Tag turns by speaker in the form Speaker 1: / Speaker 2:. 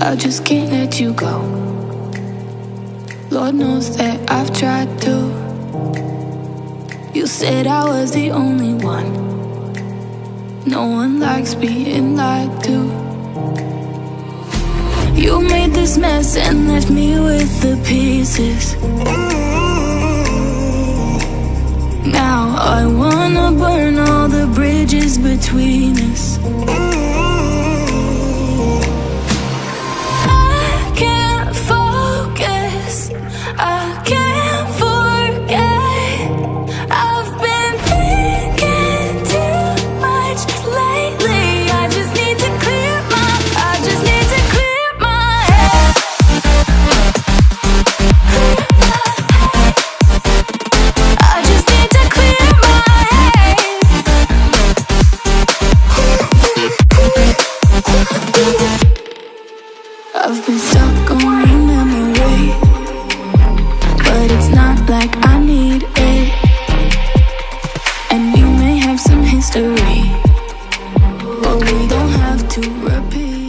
Speaker 1: I just can't let you go. Lord knows that I've tried to. You said I was the only one. No one likes being lied to. You made this mess and left me with the pieces. Now I wanna burn all the bridges between us. I've been stuck on a memory But it's not like I need it. And may have some history But we don't have to repeat.